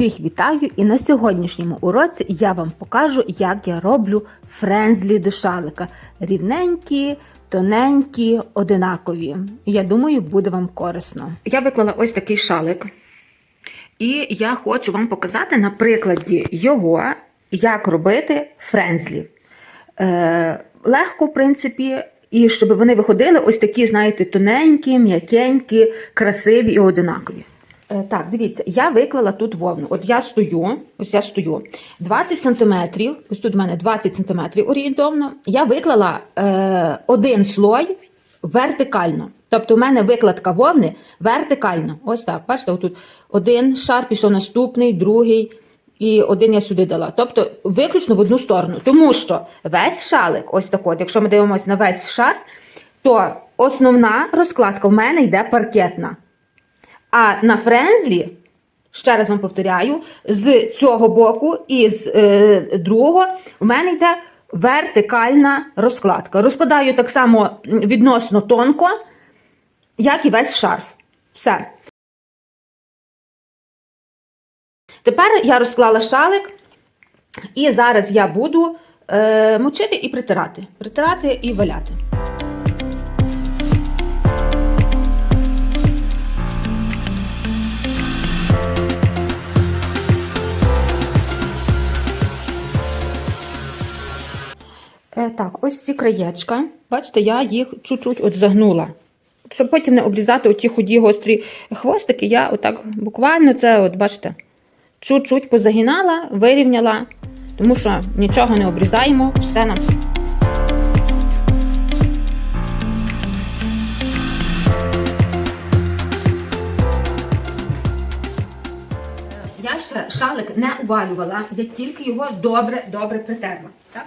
Всіх вітаю! І на сьогоднішньому уроці я вам покажу, як я роблю френзлі до шалика. Рівненькі, тоненькі, одинакові. Я думаю, буде вам корисно. Я виклала ось такий шалик. І я хочу вам показати на прикладі його, як робити френзлі. Е, легко, в принципі, і щоб вони виходили ось такі, знаєте, тоненькі, м'якенькі, красиві і одинакові. Е, Так, дивіться, я виклала тут вовну. От я стою, ось я стою 20 сантиметрів, ось тут в мене 20 сантиметрів орієнтовно. Я виклала е, один слой вертикально. Тобто в мене викладка вовни вертикально. Ось так. Бачите, отут один шар пішов наступний, другий, і один я сюди дала. Тобто виключно в одну сторону. Тому що весь шалик, ось так от, якщо ми дивимося на весь шар, то основна розкладка в мене йде паркетна. А на френзлі, ще раз вам повторяю, з цього боку і з е, другого в мене йде вертикальна розкладка. Розкладаю так само відносно тонко, як і весь шарф. Все. Тепер я розклала шалик, і зараз я буду е, мочити і притирати. Притирати і валяти. Так, ось ці краєчка. Бачите, я їх чуть-чуть от загнула. Щоб потім не обрізати оті худі гострі хвостики, я отак буквально це, от бачите, чуть-чуть позагинала, вирівняла, тому що нічого не обрізаємо, все нам. Я ще шалик не увалювала, я тільки його добре-добре притерла. Так?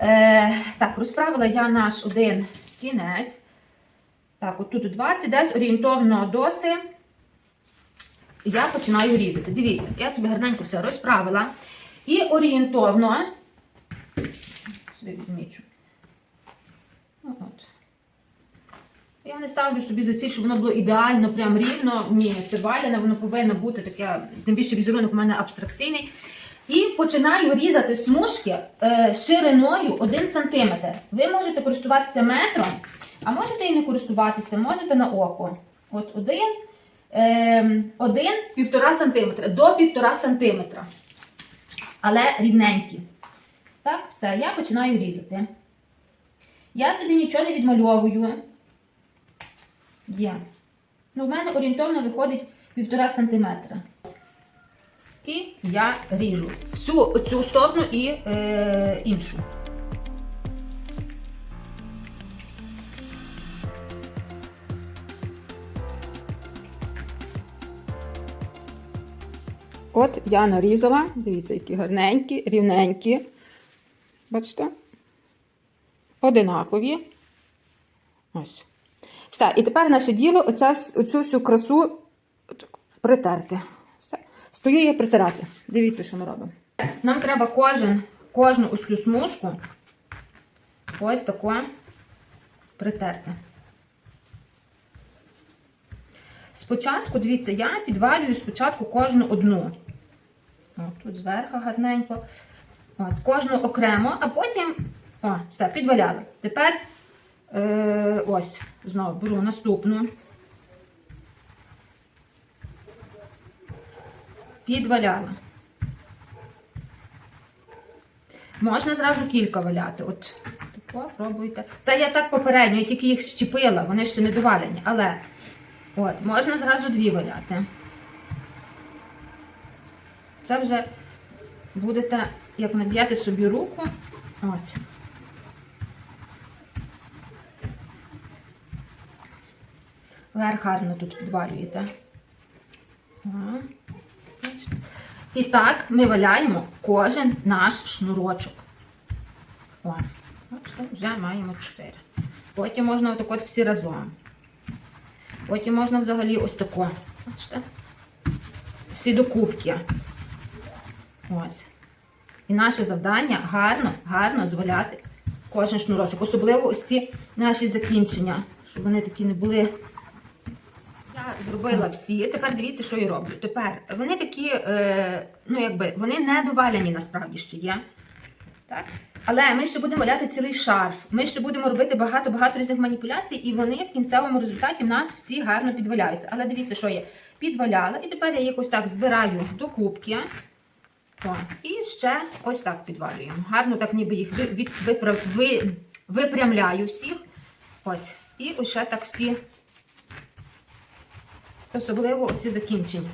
Е, так, розправила я наш один кінець. Так, от тут 20, десь орієнтовно доси. Я починаю різати. Дивіться, я собі гарненько все розправила. І орієнтовно. Відмічу. От. Я не ставлю собі за ціль, щоб воно було ідеально, прям рівно. Ні, це валяне, воно повинно бути таке, тим більше візерунок у мене абстракційний. І починаю різати смужки е, шириною 1 см. Ви можете користуватися метром, а можете і не користуватися, можете на око. От один, е, один півтора сантиметра, до півтора сантиметра. Але рівненькі. Так, все, я починаю різати. Я собі нічого не відмальовую. Є. Ну, в мене орієнтовно виходить півтора сантиметра. І я ріжу всю цю сторону і е, іншу. От я нарізала, дивіться, які гарненькі, рівненькі. Бачите? Одинакові. Ось. Все, і тепер наше діло оця, оцю всю красу притерти. Стою я притирати. Дивіться, що ми робимо. Нам треба кожен, кожну ось цю смужку ось таку притерти. Спочатку, дивіться, я підвалюю спочатку кожну одну. От, тут зверху гарненько. От, Кожну окремо, а потім о, все, підваляли. Тепер е, ось, знову беру наступну. Підваляла. Можна зразу кілька валяти. От, тако. Це я так попередньо, я тільки їх щепила, вони ще не довалені. Але от, можна зразу дві валяти. Це вже будете, як наб'єте собі руку. Ось. Верх гарно тут підвалюєте. Ага. І так ми валяємо кожен наш шнурочок. О, вже маємо 4. Потім можна отак от всі разом. Потім можна взагалі ось тако. Бачите? Всі докупки. Ось. І наше завдання гарно, гарно зваляти кожен шнурочок. Особливо ось ці наші закінчення, щоб вони такі не були. Я зробила всі. Тепер дивіться, що я роблю. Тепер вони такі, е, ну якби вони не доваляні насправді ще є. Так? Але ми ще будемо валяти цілий шарф. Ми ще будемо робити багато-багато різних маніпуляцій, і вони в кінцевому результаті в нас всі гарно підваляються. Але дивіться, що я підваляла, і тепер я їх ось так збираю до кубки. О, і ще ось так підвалюємо. Гарно так ніби їх від, ви, випрямляю всіх. Ось. І ще так всі, особливо оці закінчення.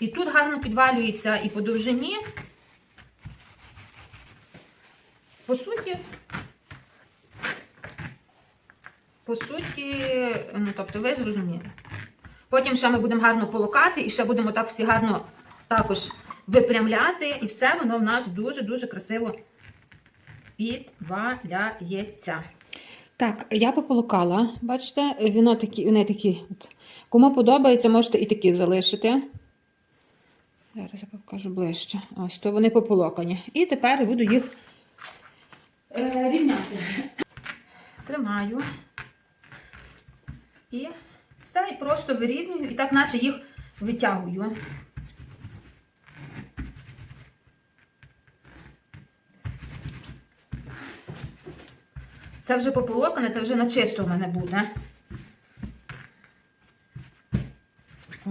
І тут гарно підвалюється і по довжині. По суті, по суті, ну тобто ви зрозуміли. Потім ще ми будемо гарно полокати і ще будемо так всі гарно також випрямляти, і все воно в нас дуже-дуже красиво підваляється. Так, я пополукала, бачите, воно такі, вони такі. От. Кому подобається, можете і такі залишити. Зараз я покажу ближче. Ось, то вони пополокані. І тепер буду їх е, рівняти. Тримаю. І все, просто вирівнюю, і так наче їх витягую. Це вже пополокане, це вже на чисто в мене буде. О.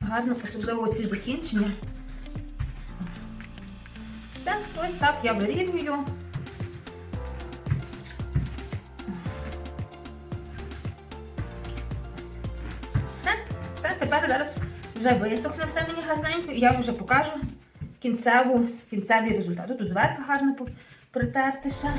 Гарно, особливо ці закінчення. Все, ось так я вирівнюю. Все, все, тепер зараз вже висохне все мені гарненько, і я вам вже покажу кінцеву, кінцевий результат. Тут зверху гарно притерти ще.